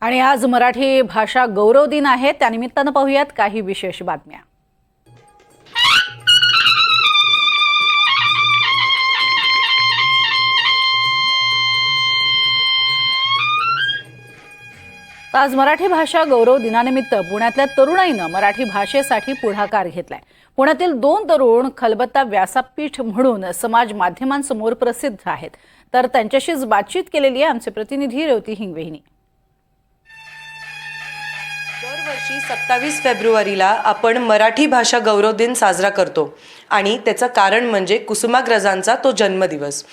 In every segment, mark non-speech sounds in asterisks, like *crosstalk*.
आणि आज मराठी भाषा गौरव दिन आहे. त्यानिमित्तानं पाहूयात काही विशेष बातम्या. आज मराठी भाषा गौरव दिनानिमित्त पुण्यातल्या तरुणाईनं मराठी भाषेसाठी पुढाकार घेतलाय. पुण्यातील दोन तरुण खलबत्ता व्यासपीठ म्हणून समाज माध्यमांसमोर प्रसिद्ध आहेत. तर त्यांच्याशीच बातचीत केलेली आहे आमचे प्रतिनिधी रेवती हिंगवेहिनी. दरवर्षी सत्तावीस फेब्रुवारीला आपण मराठी भाषा गौरव दिन साजरा करतो. आणि त्याचं कारण म्हणजे कुसुमाग्रजांचा तो जन्मदिवस.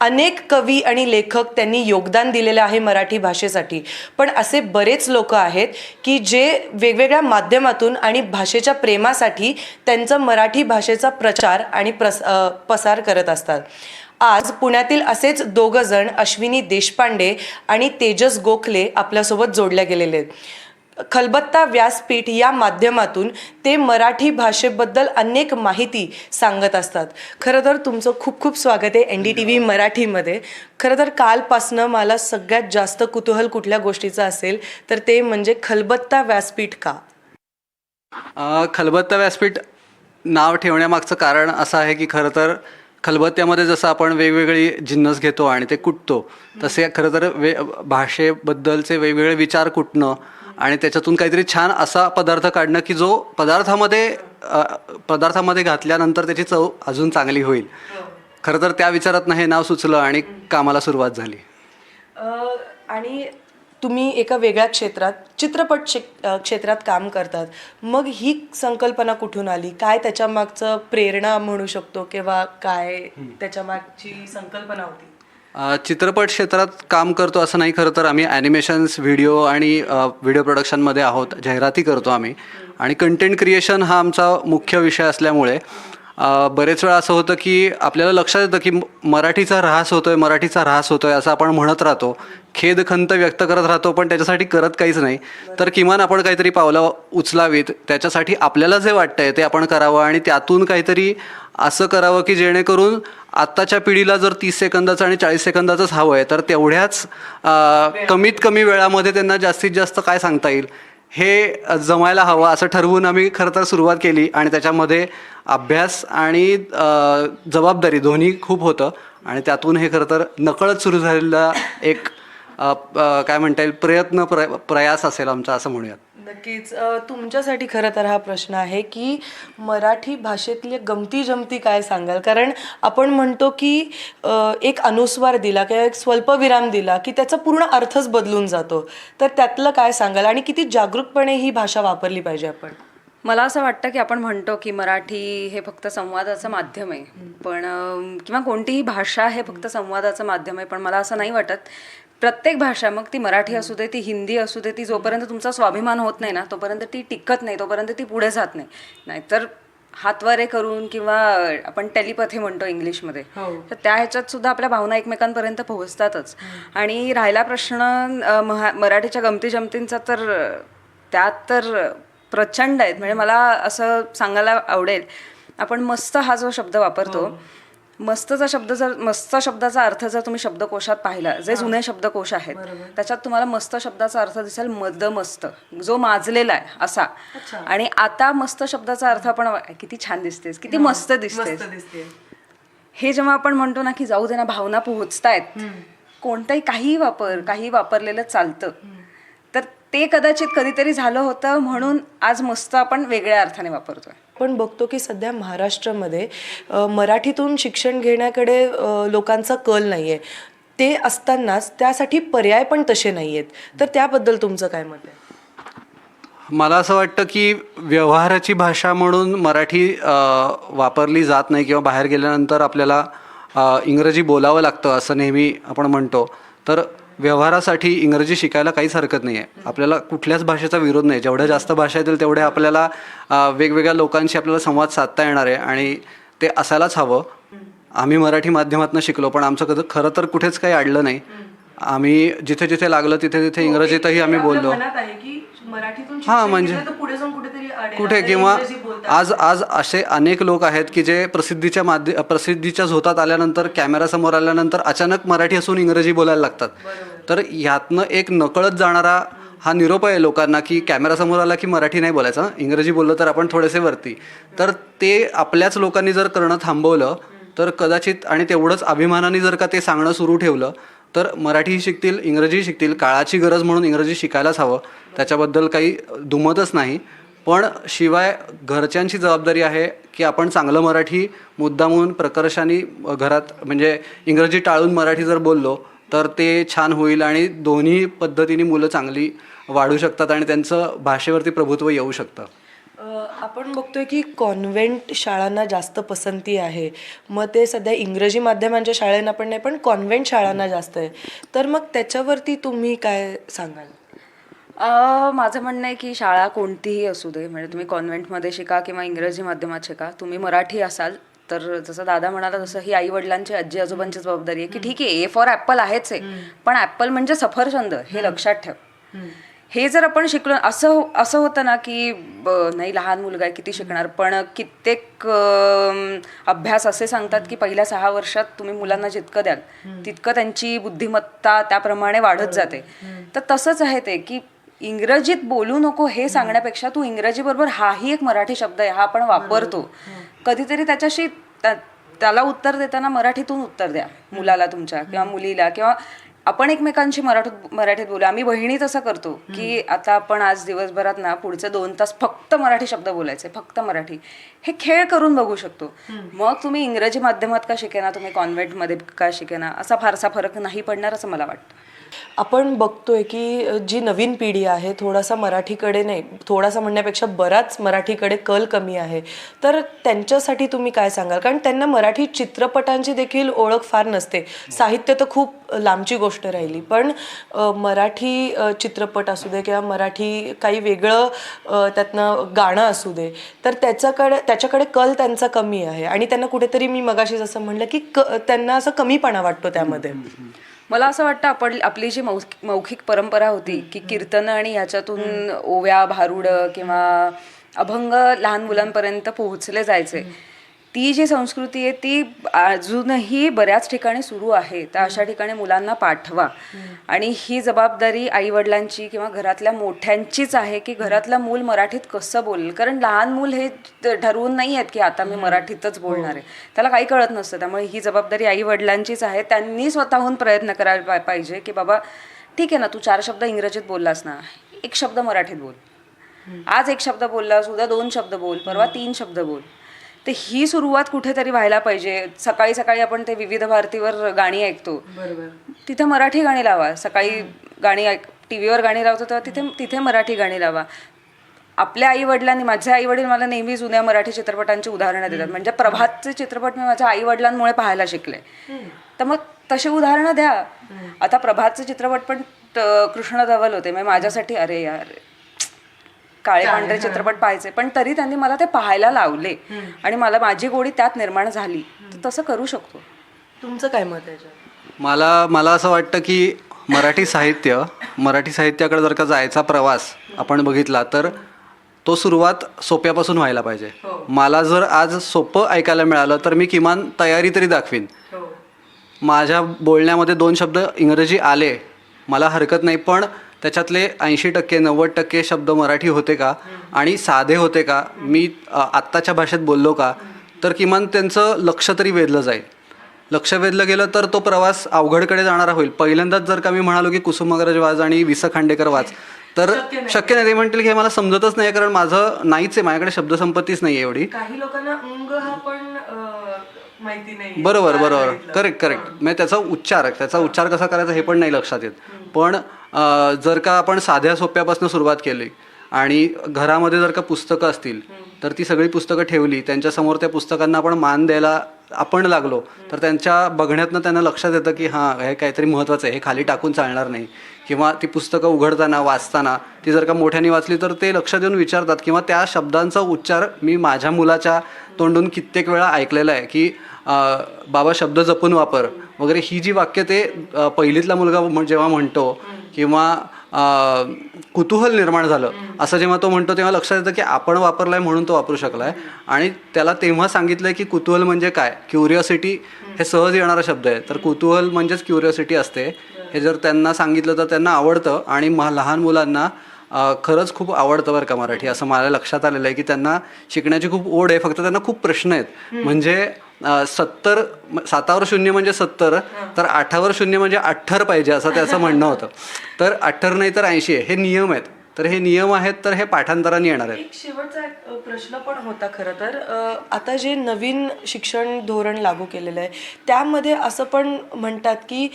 अनेक कवी आणि लेखक त्यांनी योगदान दिलेलं आहे मराठी भाषेसाठी. पण असे बरेच लोक आहेत की जे वेगवेगळ्या माध्यमातून आणि भाषेच्या प्रेमासाठी त्यांचं मराठी भाषेचा प्रचार आणि प्रस अ, पसार करत असतात. आज पुण्यातील असेच दोघं जण अश्विनी देशपांडे आणि तेजस गोखले आपल्यासोबत जोडल्या गेलेले आहेत. खलबत्ता व्यासपीठ या माध्यमातून ते मराठी भाषेबद्दल अनेक माहिती सांगत असतात. खरं तर तुमचं खूप खूप स्वागत आहे एन डी टी व्ही मराठीमध्ये. खरं तर कालपासनं मला सगळ्यात जास्त कुतूहल कुठल्या गोष्टीचं असेल तर ते म्हणजे खलबत्ता व्यासपीठ का? खलबत्ता व्यासपीठ नाव ठेवण्यामागचं कारण असं आहे की खरं तर खलबत्त्यामध्ये जसं आपण वेगवेगळी जिन्नस घेतो आणि ते कुटतो तसे खरं तर वे भाषेबद्दलचे वेगवेगळे विचार कुटणं आणि त्याच्यातून काहीतरी छान असा पदार्थ काढणं की जो पदार्थामध्ये पदार्थामध्ये घातल्यानंतर त्याची चव अजून चांगली होईल. खरं तर त्या विचारातनं हे नाव सुचलं आणि कामाला सुरुवात झाली. आणि तुम्ही एका वेगळ्या क्षेत्रात चित्रपट क्षेत्रात काम करतात. मग ही संकल्पना कुठून आली? काय त्याच्या मागचं प्रेरणा म्हणू शकतो किंवा काय त्याच्या मागची संकल्पना होती? चित्रपट क्षेत्रात काम करतो असं नाही खरं तर आम्ही ॲनिमेशन्स व्हिडिओ आणि व्हिडिओ प्रोडक्शनमध्ये आहोत जाहिराती करतो आम्ही. आणि कंटेंट क्रिएशन हा आमचा मुख्य विषय असल्यामुळे बरेच वेळा असं होतं की आपल्याला लक्षात येतं की मराठीचा ऱ्हास होतो आहे मराठीचा ऱ्हास होतो आहे असं आपण म्हणत राहतो. खेद खंत व्यक्त करत राहतो पण त्याच्यासाठी करत काहीच नाही. तर किमान आपण काहीतरी पावलं उचलावीत त्याच्यासाठी आपल्याला जे वाटतंय ते आपण करावं आणि त्यातून काहीतरी असं करावं की जेणेकरून आत्ताच्या पिढीला जर तीस सेकंदाचं आणि चाळीस सेकंदाचंच हवं आहे तर तेवढ्याच कमीत कमी वेळामध्ये त्यांना जास्तीत जास्त काय सांगता येईल? हे जमायला हवं असं ठरवून आम्ही खरं तर सुरुवात केली आणि त्याच्यामध्ये अभ्यास आणि जबाबदारी दोन्ही खूप होतं. आणि त्यातून हे खरं तर नकळत सुरू झालेला एक काय म्हणता येईल प्रयत्न प्र प्रयास असेल आमचा असं म्हणूयात. नक्कीच. तुमच्यासाठी खरं तर हा प्रश्न आहे की मराठी भाषेतले गमती जमती काय सांगाल? कारण आपण म्हणतो की एक अनुस्वार दिला किंवा एक स्वल्पविराम दिला की त्याचा पूर्ण अर्थच बदलून जातो. तर त्यातलं काय सांगाल आणि किती जागरूकपणे ही भाषा वापरली पाहिजे आपण? मला असं वाटतं की आपण म्हणतो की मराठी हे फक्त संवादाचं माध्यम आहे. पण किंवा कोणतीही भाषा हे फक्त संवादाचं माध्यम आहे. पण मला असं नाही वाटत प्रत्येक भाषा मग ती मराठी असू दे ती हिंदी असू दे ती जोपर्यंत तुमचा स्वाभिमान होत नाही ना तोपर्यंत ती टिकत नाही तोपर्यंत ती पुढे जात नाही. नाहीतर हातवारे करून किंवा आपण टेलिपथी म्हणतो इंग्लिशमध्ये तर त्या ह्याच्यात सुद्धा आपल्या भावना एकमेकांपर्यंत पोहोचतातच. आणि राहिला प्रश्न महा मराठीच्या गमती जमतींचा तर त्यात तर प्रचंड आहेत. म्हणजे मला असं सांगायला आवडेल आपण मस्त हा जो शब्द वापरतो मस्तचा शब्द जर मस्त शब्दाचा अर्थ जर तुम्ही शब्दकोशात पाहिला जे जुने शब्दकोश आहेत त्याच्यात तुम्हाला मस्त शब्दाचा अर्थ दिसेल मद मस्त जो माजलेला आहे असा. आणि आता मस्त शब्दाचा अर्थ आपण किती छान दिसतेस किती मस्त दिसतेस. हे जेव्हा आपण म्हणतो ना की जाऊ दे ना भावना पोहोचतायत कोणताही काही वापर काही वापरलेलं चालतं. तर ते कदाचित कधीतरी झालं होतं म्हणून आज मस्त आपण वेगळ्या अर्थाने वापरतोय. आपण बघतो की सध्या महाराष्ट्रामध्ये मराठीतून शिक्षण घेण्याकडे लोकांचा कल नाही आहे ते असतानाच त्यासाठी पर्याय पण तसे नाही आहेत तर त्याबद्दल तुमचं काय मत आहे? मला असं वाटतं की व्यवहाराची भाषा म्हणून मराठी वापरली जात नाही किंवा बाहेर गेल्यानंतर आपल्याला इंग्रजी बोलावं लागतं असं नेहमी आपण म्हणतो. तर व्यवहारासाठी इंग्रजी शिकायला काहीच हरकत नाही आहे आपल्याला कुठल्याच भाषेचा विरोध नाही. जेवढ्या जास्त भाषा येतील तेवढ्या आपल्याला वेगवेगळ्या लोकांशी आपल्याला संवाद साधता येणार आहे आणि ते असायलाच हवं. आम्ही मराठी माध्यमातून शिकलो पण आमचं कधी खरं तर कुठेच काही अडलं नाही. आम्ही जिथे जिथे लागलं तिथे तिथे इंग्रजीतही आम्ही बोललो. हां म्हणजे कुठे किंवा आज आज असे अनेक लोक आहेत की जे प्रसिद्धीच्या माध्य प्रसिद्धीच्या झोतात आल्यानंतर कॅमेरासमोर आल्यानंतर अचानक मराठी असून इंग्रजी बोलायला लागतात. तर ह्यातनं एक नकळत जाणारा हा निरोप आहे लोकांना की कॅमेरासमोर आला की मराठी नाही बोलायचं इंग्रजी बोललं तर आपण थोडेसे वरती. तर ते आपल्याच लोकांनी जर करणं थांबवलं तर कदाचित आणि तेवढंच अभिमानाने जर का ते सांगणं सुरू ठेवलं तर मराठीही शिकतील इंग्रजीही शिकतील काळाची गरज म्हणून इंग्रजी शिकायलाच हवं. त्याच्याबद्दल काही दुमतच नाही. पण शिवाय घरच्यांची जबाबदारी आहे की आपण चांगलं मराठी मुद्दामून प्रकर्षाने घरात म्हणजे इंग्रजी टाळून मराठी जर बोललो तर ते छान होईल आणि दोन्ही पद्धतीने मुलं चांगली वाढू शकतात आणि त्यांचं भाषेवरती प्रभुत्व येऊ शकतं. आपण बघतोय की कॉन्व्हेंट शाळांना जास्त पसंती आहे. मग ते सध्या इंग्रजी माध्यमांच्या शाळांना पण नाही पण कॉन्व्हेंट शाळांना जास्त आहे. तर मग त्याच्यावरती तुम्ही काय सांगाल? अ, माझं म्हणणं आहे की शाळा कोणतीही असू दे म्हणजे तुम्ही कॉन्व्हेंटमध्ये शिका किंवा इंग्रजी माध्यमात शिका तुम्ही मराठी असाल तर जसं दादा म्हणाला तसं ही आई वडिलांची आजी आजोबांची जबाबदारी आहे की ठीक आहे ए फॉर ॲपल आहेच आहे पण ॲपल म्हणजे सफरचंद हे लक्षात ठेव. हे जर आपण शिकलो असं असं होतं ना की नाही लहान मुलगा आहे किती शिकणार? पण कित्येक अभ्यास असे सांगतात की पहिल्या सहा वर्षात तुम्ही मुलांना जितकं द्याल तितकं त्यांची बुद्धिमत्ता त्याप्रमाणे वाढत जाते. तर तसंच आहे ते की इंग्रजीत बोलू नको हे सांगण्यापेक्षा तू इंग्रजी बरोबर हाही एक मराठी शब्द आहे हा आपण वापरतो. कधीतरी त्याच्याशी त्या- त्याला उत्तर देताना मराठीतून उत्तर द्या मुलाला तुमच्या किंवा मुलीला किंवा आपण एकमेकांशी मराठीत मराठीत बोलू आम्ही बहिणी तसं करतो की आता आपण आज दिवसभरात ना पुढचे दोन तास फक्त मराठी शब्द बोलायचे फक्त मराठी. हे खेळ करून बघू शकतो. मग तुम्ही इंग्रजी माध्यमात का शिकेना तुम्ही कॉन्व्हेंटमध्ये का शिकेना? असा फारसा फरक नाही पडणार असं मला वाटतं. आपण बघतोय की जी नवीन पिढी आहे थोडासा मराठीकडे नाही थोडासा म्हणण्यापेक्षा बराच मराठीकडे कल कमी आहे. तर त्यांच्यासाठी तुम्ही काय सांगाल? कारण त्यांना मराठी चित्रपटांची देखील ओळख फार नसते. साहित्य तर खूप लांबची गोष्ट राहिली. पण मराठी चित्रपट असू दे किंवा मराठी काही वेगळं त्यातनं गाणं असू दे तर त्याच्याकडे त्याच्याकडे कल त्यांचा कमी आहे. आणि त्यांना कुठेतरी मी मगाशी जसं म्हणलं की क त्यांना असं कमीपणा वाटतो त्यामध्ये. मला असं वाटतं आपण आपली जी मौख मौखिक परंपरा होती की कीर्तन आणि ह्याच्यातून ओव्या भारुड किंवा अभंग लहान मुलांपर्यंत पोहोचले जायचे. ती जी संस्कृती आहे ती अजूनही बऱ्याच ठिकाणी सुरू आहे. तर अशा ठिकाणी मुलांना पाठवा. आणि ही जबाबदारी आई वडिलांची किंवा घरातल्या मोठ्यांचीच आहे की घरातलं मूल मराठीत कसं बोलेल? कारण लहान मूल हे ठरवून नाही आहेत की आता मी मराठीतच बोलणार आहे. त्याला काही कळत नसतं. त्यामुळे ही जबाबदारी आई वडिलांचीच आहे. त्यांनी स्वतःहून प्रयत्न करायला पाहिजे की बाबा ठीक आहे ना तू चार शब्द इंग्रजीत बोललास ना एक शब्द मराठीत बोल. आज एक शब्द बोललास उद्या दोन शब्द बोल परवा तीन शब्द बोल. तर ही सुरुवात कुठेतरी व्हायला पाहिजे. सकाळी सकाळी आपण ते विविध भारतीवर गाणी ऐकतो. तिथे मराठी गाणी लावा. सकाळी गाणी ऐक टी व्हीवर गाणी लावतो तेव्हा तिथे तिथे मराठी गाणी लावा. आपल्या आई वडिलांनी माझे आई वडील मला नेहमी जुन्या मराठी चित्रपटांची उदाहरणं देतात. म्हणजे प्रभातचे चित्रपट मी माझ्या आई वडिलांमुळे पाहायला शिकले. तर मग तसे उदाहरणं द्या. आता प्रभातचे चित्रपट पण कृष्ण धवल होते. म्हणजे माझ्यासाठी अरे यार. काळे पांढरे चित्रपट पाहायचे. पण तरी त्यांनी मला ते पाहायला लावले. आणि मला माझी गोडी त्यात निर्माण झाली. तर तसं करू शकतो. तुमचं काय मत? मला मला असं वाटतं की मराठी साहित्य मराठी साहित्याकडे जर का जायचा प्रवास आपण बघितला तर तो सुरुवात सोप्यापासून व्हायला पाहिजे. मला जर आज सोपं ऐकायला मिळालं तर मी किमान तयारी तरी दाखवीन. माझ्या बोलण्यामध्ये दोन शब्द इंग्रजी आले मला हरकत नाही पण त्याच्यातले ऐंशी टक्के नव्वद टक्के शब्द मराठी होते का? आणि साधे होते का? मी आत्ताच्या भाषेत बोललो का? तर किमान त्यांचं लक्ष तरी वेधलं जाईल. लक्ष वेधलं गेलं तर तो प्रवास अवघडकडे जाणारा होईल. पहिल्यांदाच जर का मी म्हणालो की कुसुमाग्रज वाच आणि विस खांडेकर वाच तर शक्य नाही. ते म्हणतील की हे मला समजतच नाही कारण माझं नाहीच आहे. माझ्याकडे शब्दसंपत्तीच नाही आहे एवढी. काही लोकांना अंग हा पण माहिती नाही बरोबर बरोबर. करेक्ट करेक्ट म्हणजे त्याचा उच्चार त्याचा उच्चार कसा करायचा हे पण नाही लक्षात येत. पण जर का आपण साध्या सोप्यापासून सुरुवात केली आणि घरामध्ये जर का पुस्तकं असतील तर ती सगळी पुस्तकं ठेवली त्यांच्यासमोर त्या पुस्तकांना आपण मान द्यायला आपण लागलो तर त्यांच्या बघण्यातनं त्यांना लक्षात येतं की हां हे काहीतरी महत्त्वाचं आहे हे खाली टाकून चालणार नाही. किंवा ती पुस्तकं उघडताना वाचताना ती जर का मोठ्याने वाचली तर ते लक्ष देऊन विचारतात. किंवा त्या शब्दांचा उच्चार मी माझ्या मुलाच्या तोंडून कित्येक वेळा ऐकलेला आहे की बाबा शब्द जपून वापर. वगैरे ही जी वाक्य ते पहिलीतला मुलगा जेव्हा म्हणतो किंवा कुतूहल निर्माण झालं असं जेव्हा तो म्हणतो तेव्हा लक्षात येतं की आपण वापरलाय म्हणून तो वापरू शकलाय. आणि त्याला तेव्हा सांगितलंय की कुतूहल म्हणजे काय? क्युरिओसिटी हे सहज येणारा शब्द आहे. तर कुतूहल म्हणजेच क्युरिओसिटी असते. हे जर त्यांना सांगितलं तर त्यांना आवडतं. आणि म लहान मुलांना खरंच खूप आवडतं बरं का मराठी. असं मला लक्षात आलेलं आहे की त्यांना शिकण्याची खूप ओढ आहे. फक्त त्यांना खूप प्रश्न आहेत. म्हणजे सत्तर सातावर शून्य म्हणजे सत्तर तर आठावर शून्य म्हणजे अठ्ठर पाहिजे असं त्याचं म्हणणं होतं. *laughs* तर अठ्ठर नाही तर ऐंशी आहे. हे नियम आहेत. तर हे नियम आहेत तर हे पाठांतराने येणार आहेत. एक शेवटचा प्रश्न पण होता खरं तर. आता जे नवीन शिक्षण धोरण लागू केलेलं आहे त्यामध्ये असं पण म्हणतात की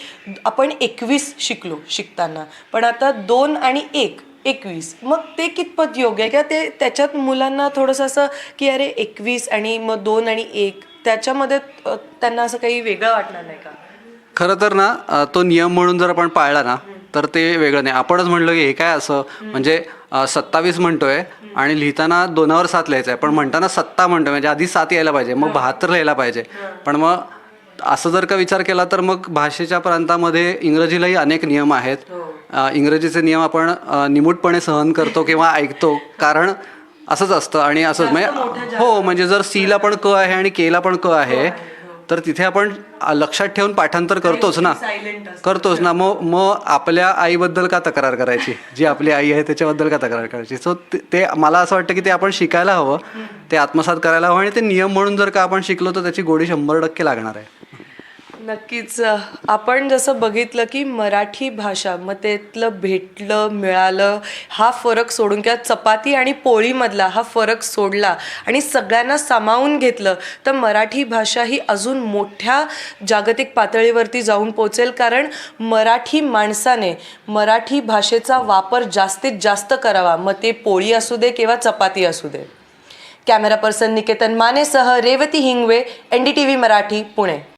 आपण एकवीस शिकलो शिकताना. पण आता दोन आणि एक एकवीस मग ते कितपत योग्य आहे? किंवा ते त्याच्यात मुलांना थोडंसं असं की अरे एकवीस आणि मग दोन आणि एक त्याच्यामध्ये त्यांना असं काही वेगळं वाटणार नाही का? खरं तर ना तो नियम म्हणून जर आपण पाळला ना तर ते वेगळं नाही. आपणच म्हणलो की हे काय असं? म्हणजे सत्तावीस म्हणतोय आणि लिहिताना दोनावर सात लिहायचं आहे पण म्हणताना सत्ता म्हणतोय. म्हणजे आधी सात यायला पाहिजे मग बहात्तर लिहायला पाहिजे. पण मग असं जर का विचार केला तर मग भाषेच्या प्रांतामध्ये इंग्रजीलाही अनेक नियम आहेत. अ, इंग्रजीचे नियम आपण निमूटपणे सहन करतो किंवा ऐकतो. कारण असंच असतं आणि असंच म्हणजे हो म्हणजे जर सीला पण क आहे आणि केला पण क आहे तर तिथे आपण लक्षात ठेवून पाठांतर करतोच ना. करतोच ना. मग मग आपल्या आईबद्दल का तक्रार करायची? जी आपली आई आहे त्याच्याबद्दल का तक्रार करायची? सो ते मला असं वाटतं की ते आपण शिकायला हवं. ते आत्मसात करायला हवं आणि ते नियम म्हणून जर का आपण शिकलो तर त्याची गोडी शंभर टक्के लागणार आहे. नक्कीच आपण जसं बघितलं की मराठी भाषा मग त्यातलं भेटलं मिळालं हा फरक सोडून किंवा चपाती आणि पोळीमधला हा फरक सोडला आणि सगळ्यांना सामावून घेतलं तर मराठी भाषा ही अजून मोठ्या जागतिक पातळीवरती जाऊन पोचेल. कारण मराठी माणसाने मराठी भाषेचा वापर जास्तीत जास्त करावा. मग ते पोळी असू दे किंवा चपाती असू दे. Camera person Niketan मानेसह Revati Hingve N D T V Marathi Pune.